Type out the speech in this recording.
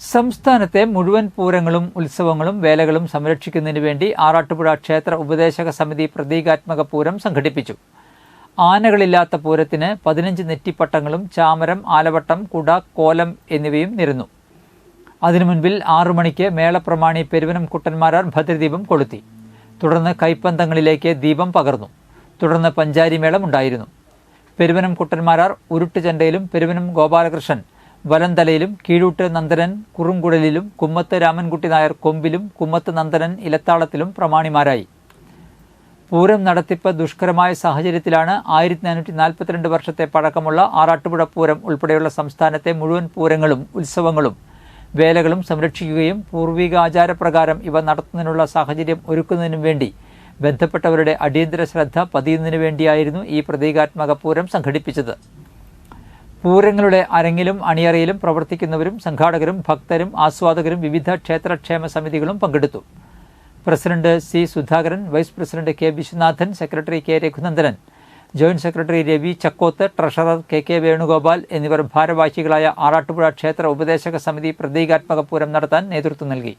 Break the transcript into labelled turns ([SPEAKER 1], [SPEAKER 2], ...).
[SPEAKER 1] സംസ്ഥാനത്തെ മുഴുവൻ പൂരങ്ങളും ഉത്സവങ്ങളും വേലകളും സംരക്ഷിക്കുന്നതിന് വേണ്ടി ആറാട്ടുപുഴ ക്ഷേത്ര ഉപദേശക സമിതി പ്രതീകാത്മക പൂരം സംഘടിപ്പിച്ചു. ആനകളില്ലാത്ത പൂരത്തിന് പതിനഞ്ച് നെറ്റിപ്പട്ടങ്ങളും ചാമരം ആലവട്ടം കുട കോലം എന്നിവയും നിരന്നു. അതിനു മുൻപിൽ ആറു മണിക്ക് മേളപ്രമാണി പെരുവനം കുട്ടന്മാരാർ ഭദ്രദീപം കൊളുത്തി. തുടർന്ന് കൈപ്പന്തങ്ങളിലേക്ക് ദീപം പകർന്നു. തുടർന്ന് പഞ്ചാരി മേളം ഉണ്ടായിരുന്നു. പെരുവനം കുട്ടന്മാരാർ ഉരുട്ടുചണ്ടയിലും പെരുവനം ഗോപാലകൃഷ്ണൻ വലന്തലയിലും കീഴൂട്ട് നന്ദനൻ കുറുംകുടലിലും കുമ്മത്ത് രാമൻകുട്ടി നായർ കൊമ്പിലും കുമ്മത്ത് നന്ദനൻ ഇലത്താളത്തിലും പ്രമാണിമാരായി. പൂരം നടത്തിപ്പ് ദുഷ്കരമായ സാഹചര്യത്തിലാണ് ആയിരത്തി നാനൂറ്റി നാൽപ്പത്തിരണ്ട് വർഷത്തെ പഴക്കമുള്ള ആറാട്ടുപുഴ പൂരം ഉൾപ്പെടെയുള്ള സംസ്ഥാനത്തെ മുഴുവൻ പൂരങ്ങളും ഉത്സവങ്ങളും വേലകളും സംരക്ഷിക്കുകയും പൂർവിക ആചാരപ്രകാരം ഇവ നടത്തുന്നതിനുള്ള സാഹചര്യം ഒരുക്കുന്നതിനും വേണ്ടി ബന്ധപ്പെട്ടവരുടെ അടിയന്തര ശ്രദ്ധ പതിയുന്നതിനു വേണ്ടിയായിരുന്നു ഈ പ്രതീകാത്മക പൂരം സംഘടിപ്പിച്ചത്. പൂരങ്ങളുടെ അരങ്ങിലും അണിയറയിലും പ്രവർത്തിക്കുന്നവരും സംഘാടകരും ഭക്തരും ആസ്വാദകരും വിവിധ ക്ഷേത്രക്ഷേമ സമിതികളും പങ്കെടുത്തു. President C Sudhakaran vice president K Viswanathan secretary K Raghunandanan joint secretary Ravi Chakkoth treasurer K K Venugopal എന്നിവർ ഭാരവാഹികളായ ആറാട്ടുപുഴ ക്ഷേത്ര ഉപദേശക സമിതി പ്രതീകാത്മക പൂരം നടത്താൻ നേതൃത്വം നൽകി.